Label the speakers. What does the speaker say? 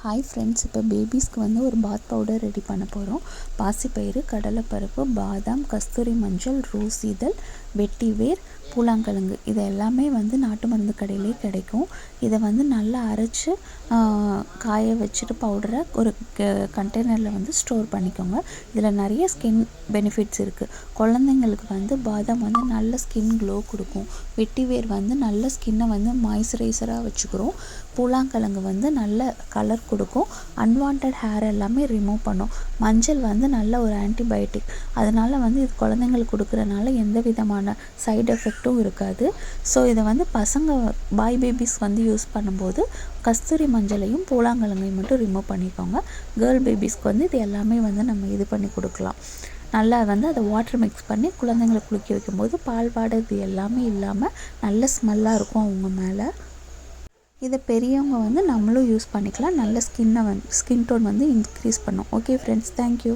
Speaker 1: Hi friends இப்போ பேபிஸ்க்கு வந்து ஒரு பாத் பவுடர் ரெடி பண்ண போகிறோம் பாசிப்பயிறு கடலைப்பருப்பு பாதாம் கஸ்தூரி மஞ்சள் ரோஸ் இதழ் வெட்டிவேர் பூலாங்கிழங்கு. இது எல்லாமே வந்து நாட்டு மருந்து கடையிலே கிடைக்கும். இதை வந்து நல்லா அரைச்சி காய வச்சுட்டு பவுடரை ஒரு கண்டெய்னரில் வந்து ஸ்டோர் பண்ணிக்கோங்க. இதில் நிறைய ஸ்கின் பெனிஃபிட்ஸ் இருக்குது குழந்தைங்களுக்கு வந்து பாதாம் வந்து நல்ல ஸ்கின் க்ளோ கொடுக்கும். வெட்டிவேர் வந்து நல்ல ஸ்கின்னை வந்து மாய்ஸ்சரைசராக வச்சுக்கிறோம். பூலாங்கிழங்கு வந்து நல்ல கலர் கொடுக்கும். அன்வான்ட் ஹேர் எல்லாமே ரிமூவ் பண்ணும். மஞ்சள் வந்து நல்ல ஒரு ஆன்டிபயோட்டிக் அதனால் வந்து இது குழந்தைங்களுக்கு கொடுக்குறனால எந்த விதமான சைடு எஃபெக்ட்டும் இருக்காது. ஸோ இதை வந்து பசங்க பாய் பேபிஸ் வந்து யூஸ் பண்ணும்போது கஸ்தூரி மஞ்சளையும் பூலாங்கலங்கையும் மட்டும் ரிமூவ் பண்ணிக்கோங்க. கேர்ள் பேபிஸ்க்கு வந்து இது எல்லாமே வந்து நம்ம இது பண்ணி கொடுக்கலாம். நல்லா வந்து அதை வாட்டர் மிக்ஸ் பண்ணி குழந்தைங்களை குளிக்க வைக்கும்போது பால் இது எல்லாமே இல்லாமல் நல்ல ஸ்மெல்லாக இருக்கும் அவங்க மேலே. இதை பெரியவங்க வந்து நம்மளும் யூஸ் பண்ணிக்கலாம். நல்ல ஸ்கின்னை வந்து ஸ்கின் டோன் வந்து இன்க்ரீஸ் பண்ணும். Okay friends thank you